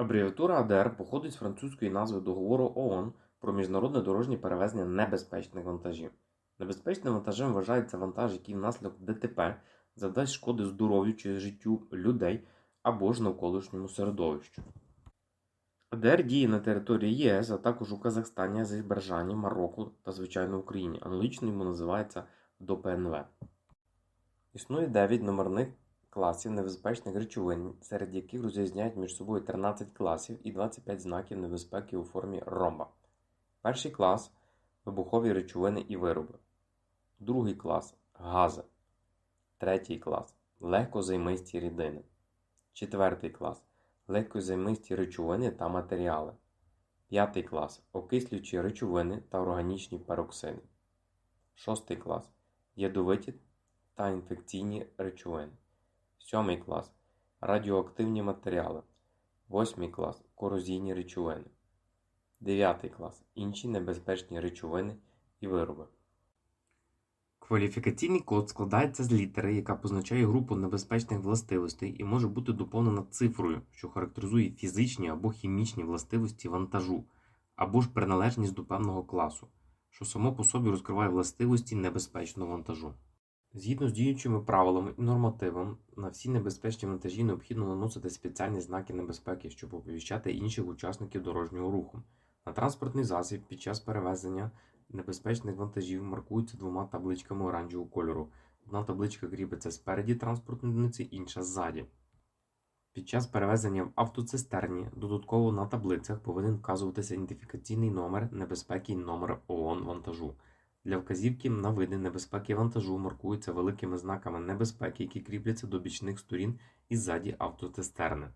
Абревіатура АДР походить з французької назви договору ООН про міжнародне дорожнє перевезення небезпечних вантажів. Небезпечним вантажем вважається вантаж, який внаслідок ДТП завдасть шкоди здоров'ю чи життю людей або ж навколишньому середовищу. АДР діє на території ЄС, а також у Казахстані, Азербайджані, Марокко та, звичайно, Україні. Аналогічно йому називається ДОПНВ. Існує 9 номерних класів небезпечних речовин, серед яких розрізняють між собою 13 класів і 25 знаків небезпеки у формі ромба. Перший клас вибухові речовини і вироби. Другий клас гази. Третій клас легкозаймисті рідини. Четвертий клас легкозаймисті речовини та матеріали. П'ятий клас окислюючі речовини та органічні пероксиди. Шостий клас ядовиті та інфекційні речовини. Сьомий клас радіоактивні матеріали. Восьмий клас корозійні речовини. Дев'ятий клас інші небезпечні речовини і вироби. Кваліфікаційний код складається з літери, яка позначає групу небезпечних властивостей і може бути доповнена цифрою, що характеризує фізичні або хімічні властивості вантажу, або ж приналежність до певного класу, що само по собі розкриває властивості небезпечного вантажу. Згідно з діючими правилами і нормативом, на всі небезпечні вантажі необхідно наносити спеціальні знаки небезпеки, щоб оповіщати інших учасників дорожнього руху. На транспортний засіб під час перевезення небезпечних вантажів маркуються двома табличками оранжевого кольору. Одна табличка кріпиться спереді транспортної одиниці, інша ззаді. Під час перевезення в автоцистерні додатково на таблицях повинен вказуватися ідентифікаційний номер небезпеки і номер ООН вантажу. Для вказівки на види небезпеки вантажу маркуються великими знаками небезпеки, які кріпляться до бічних сторін і ззаді автоцистерни.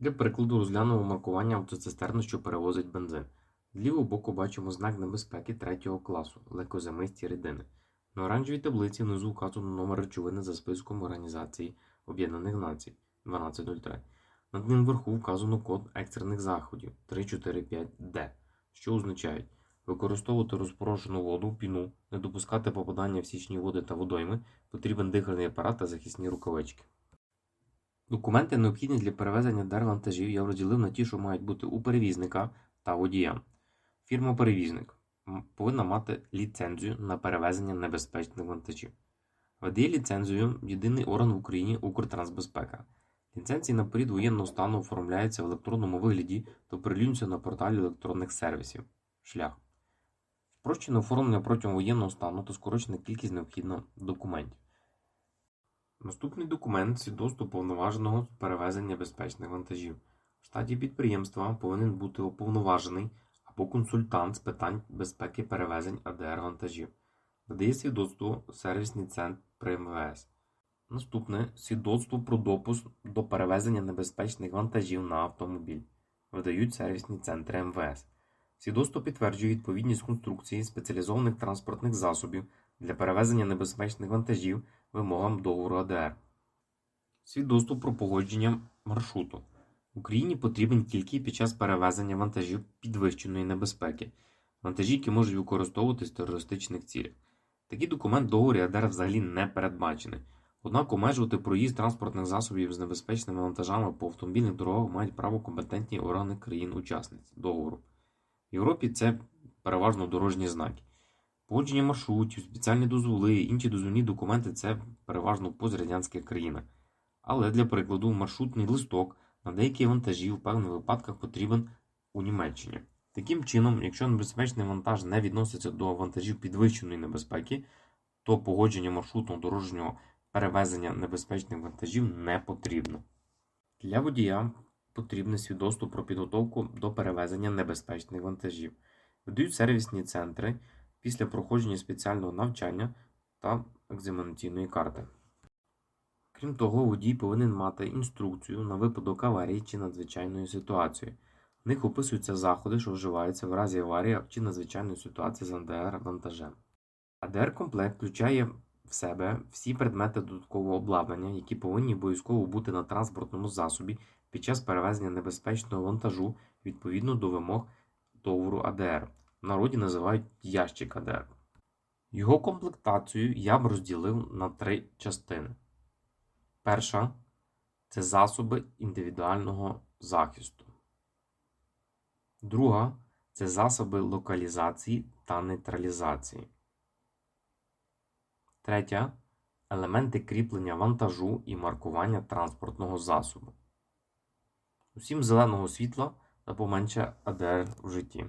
Для прикладу розглянемо маркування автоцистерни, що перевозить бензин. З лівого боку бачимо знак небезпеки третього класу легкозамисті рідини. На оранжевій таблиці внизу вказано номер речовини за списком Організації Об'єднаних Націй 1203. Над ним вверху вказано код екстрених заходів 345D, що означають використовувати розпорошену воду, піну, не допускати попадання в січні води та водойми, потрібен дихальний апарат та захисні рукавички. Документи, необхідні для перевезення дервантажів, я розділив на ті, що мають бути у перевізника та водія. Фірма-перевізник повинна мати ліцензію на перевезення небезпечних вантажів. Видає ліцензію єдиний орган в Україні Укртрансбезпека. Ліцензії на період воєнного стану оформляються в електронному вигляді та оприлюднюються на порталі електронних сервісів. Шлях. Спрощене оформлення протягом воєнного стану та скорочена кількість необхідно документів. Наступний документ свідоцтво повноваженого перевезення безпечних вантажів. В штаті підприємства повинен бути уповноважений або консультант з питань безпеки перевезень АДР вантажів. Видає свідоцтво сервісний центр при МВС. Наступне свідоцтво про допуск до перевезення небезпечних вантажів на автомобіль. Видають сервісні центри МВС. Свідоцтво підтверджує відповідність конструкції спеціалізованих транспортних засобів для перевезення небезпечних вантажів вимогам договору АДР. Свідоцтво про погодження маршруту. Україні потрібен тільки під час перевезення вантажів підвищеної небезпеки, вантажі, які можуть використовуватись в терористичних цілях. Такий документ договорі АДР взагалі не передбачений. Однак обмежувати проїзд транспортних засобів з небезпечними вантажами по автомобільних дорогах мають право компетентні органи країн-учасниць договору. В Європі це переважно дорожні знаки. Погодження маршрутів, спеціальні дозволи, інші дозвільні документи це переважно в пострадянських країнах. Але для прикладу, маршрутний листок на деякі вантажі в певних випадках потрібен у Німеччині. Таким чином, якщо небезпечний вантаж не відноситься до вантажів підвищеної небезпеки, то погодження маршрутного дорожнього перевезення небезпечних вантажів не потрібно. Для водія потрібне свідоцтво про підготовку до перевезення небезпечних вантажів. Видають сервісні центри після проходження спеціального навчання та екзаменаційної карти. Крім того, водій повинен мати інструкцію на випадок аварії чи надзвичайної ситуації. В них описуються заходи, що вживаються в разі аварії чи надзвичайної ситуації з АДР вантажем. АДР-комплект включає в себе всі предмети додаткового обладнання, які повинні обов'язково бути на транспортному засобі під час перевезення небезпечного вантажу відповідно до вимог договору АДР. В народі називають ящик АДР. Його комплектацію я б розділив на три частини. Перша це засоби індивідуального захисту. Друга це засоби локалізації та нейтралізації. Третя елементи кріплення вантажу і маркування транспортного засобу. Усім зеленого світла та поменше АДР в житті.